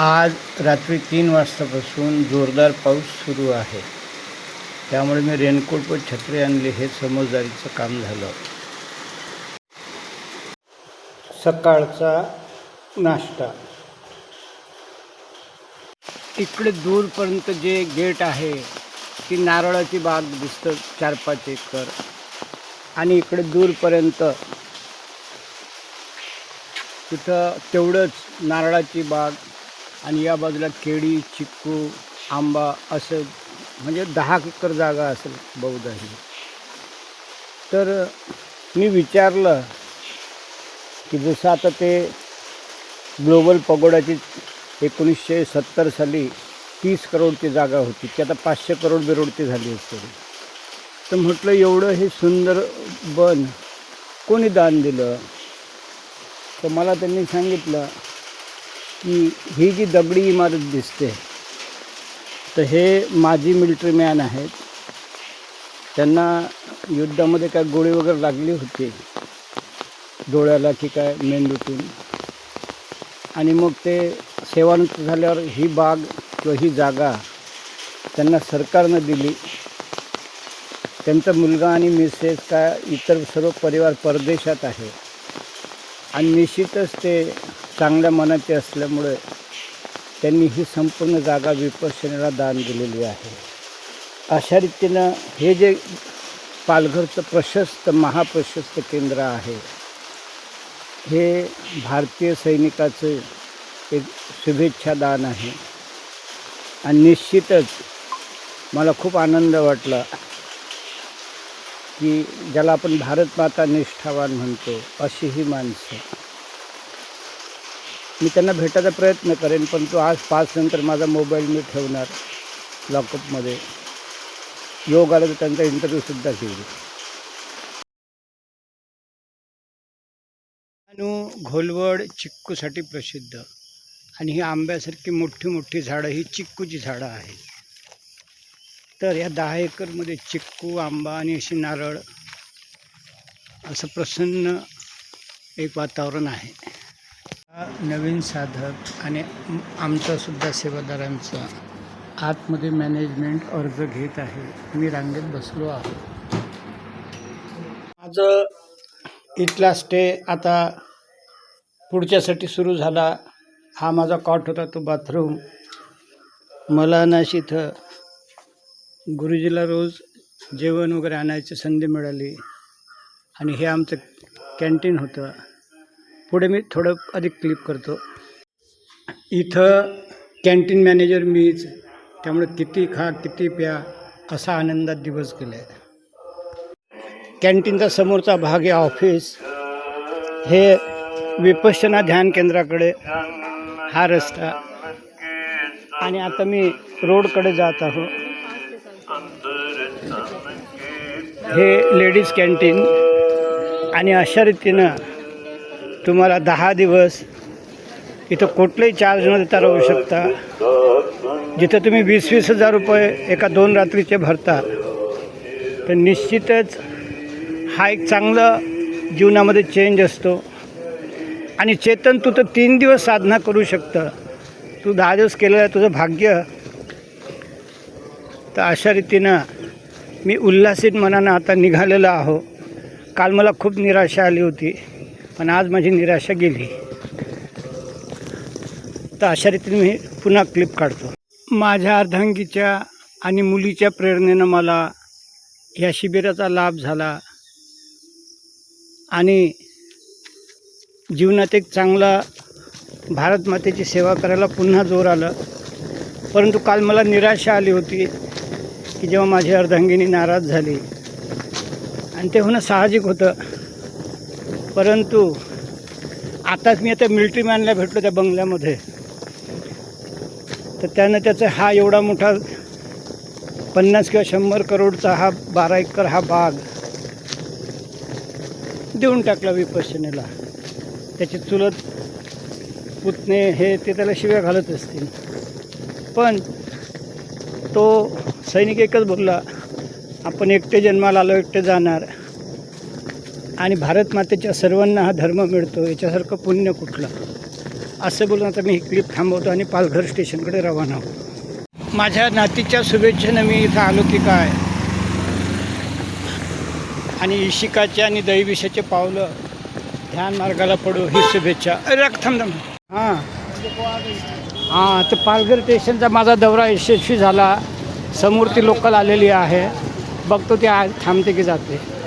आज रात्री तीन वाजतापासून जोरदार पाऊस सुरू आहे. त्यामुळे मी रेनकोट व छत्री आणली हे समजदारीचं काम झालं. सकाळचा नाश्ता. इकडे दूरपर्यंत जे गेट आहे ती नारळाची बाग दिसतं चार पाच एकर. आणि इकडे दूरपर्यंत तिथं तेवढंच नारळाची बाग आणि या बाजूला केळी चिक्कू आंबा असं म्हणजे दहा एकर जागा असेल बहुधा ही तर मी विचारलं की जसं आता ते ग्लोबल पगोडाची एकोणीसशे सत्तर साली तीस करोडची जागा होती ती आता पाचशे करोड बिरोडची झाली असेल तर म्हटलं एवढं हे सुंदर बन कोणी दान दिलं? तर मला त्यांनी सांगितलं की ही जी दगडी इमारत दिसते तर हे माजी मिलिटरी मॅन आहेत. त्यांना युद्धामध्ये काय गोळी वगैरे लागली होती? डोळ्याला की काय मेंदूतून? आणि मग ते सेवानिवृत्त झाल्यावर ही बाग किंवा ही जागा त्यांना सरकारनं दिली. त्यांचा मुलगा आणि मिसेस काय इतर सर्व परिवार परदेशात आहे. आणि निश्चितच ते चांगल्या मनाचे असल्यामुळे त्यांनी ही संपूर्ण जागा विपश्यनेला दान दिलेली आहे. अशा रीतीनं हे जे पालघरचं प्रशस्त महाप्रशस्त केंद्र आहे हे भारतीय सैनिकाचं एक शुभेच्छा दान आहे. आणि निश्चितच मला खूप आनंद वाटला की ज्याला आपण भारत माता निष्ठावान म्हणतो अशी ही माणसं. मी त्यांना भेटायचा प्रयत्न करेन पण तो आज पाच नंतर माझा मोबाईल मी ठेवणार लॉकअपमध्ये. योग आला तर त्यांचा इंटरव्ह्यूसुद्धा घेईल अनु घोलवड चिक्कूसाठी प्रसिद्ध. आणि ही आंब्यासारखी मोठी मोठी झाडं ही चिक्कूची झाडं आहेत. तर या दहा एकरमध्ये चिक्कू आंबा आणि अशी नारळ असं प्रसन्न एक वातावरण आहे. नवीन साधक आणि आमचासुद्धा सेवादारांचा आतमध्ये मॅनेजमेंट अर्ज घेत आहे. मी रांगेत बसलो आहे. माझं इथला स्टे आता पुढच्यासाठी सुरू झाला. हा माझा कॉट होता तो बाथरूम मला ना इथं गुरुजीला रोज जेवण वगैरे आणायची संधी मिळाली. आणि हे आमचं कॅन्टीन होतं. पुढे मी थोडं अधिक क्लिप करतो. इथं कॅन्टीन मॅनेजर मीच. त्यामुळे किती खा किती प्या असा आनंदात दिवस गेले कॅन्टीनचा समोरचा भाग आहे ऑफिस हे विपश्यना ध्यान केंद्राकडे हा रस्ता. आणि आता मी रोडकडे जात आहो. हे लेडीज कॅन्टीन आणि अशा रीतीनं तुम्हाला दहा दिवस इथं कुठलंही चार्ज न देता राहू शकता. जिथं तुम्ही वीस वीस हजार रुपये एका दोन रात्रीचे भरता तर निश्चितच हा एक चांगलं जीवनामध्ये चेंज असतो. आणि चेतन तू तर तीन दिवस साधना करू शकतं. तू दहा दिवस केलेलं आहे तुझं भाग्य. तर अशा रीतीनं मी उल्हासित मनानं आता निघालेलो आहो. काल मला खूप निराशा आली होती. पण आज माझी निराशा गेली. तर अशा रीतीने मी पुन्हा क्लिप काढतो. माझ्या अर्धांगीच्या आणि मुलीच्या प्रेरणेनं मला या शिबिराचा लाभ झाला. आणि जीवनात एक चांगला भारत मातेची सेवा करायला पुन्हा जोर आलं. परंतु काल मला निराशा आली होती की जेव्हा माझी अर्धांगिनी नाराज झाली. आणि ते होणं साहजिक होतं. परंतु आताच मी आता मिल्ट्रीमॅनला भेटलो त्या बंगल्यामध्ये. तर त्यानं त्याचा हा एवढा मोठा पन्नास किंवा शंभर करोडचा हा बारा एकर हा बाग देऊन टाकला विपश्यनेला. त्याचे चुलत पुतणे हे ते त्याला शिव्या घालत असतील. पण तो सैनिक एकच बोलला आपण एकटे जन्माला आलो एकटे जाणार. आणि भारत मातेच्या सर्वांना हा धर्म मिळतो याच्यासारखं पुण्य कुठलं? असं बोलून आता मी ही क्लिप थांबवतो आणि पालघर स्टेशनकडे रवाना होतो. माझ्या नातीच्या शुभेच्छेनं मी इथं आलो की काय? आणि इशिकाचे आणि दैविषाचे पावलं ध्यान मार्गाला पडू ही शुभेच्छा. अरे थांब थांब. हां. हां तर पालघर स्टेशनचा माझा दौरा यशस्वी झाला. समोर ती लोकल आलेली आहे. बघतो ती आज थांबते की जाते.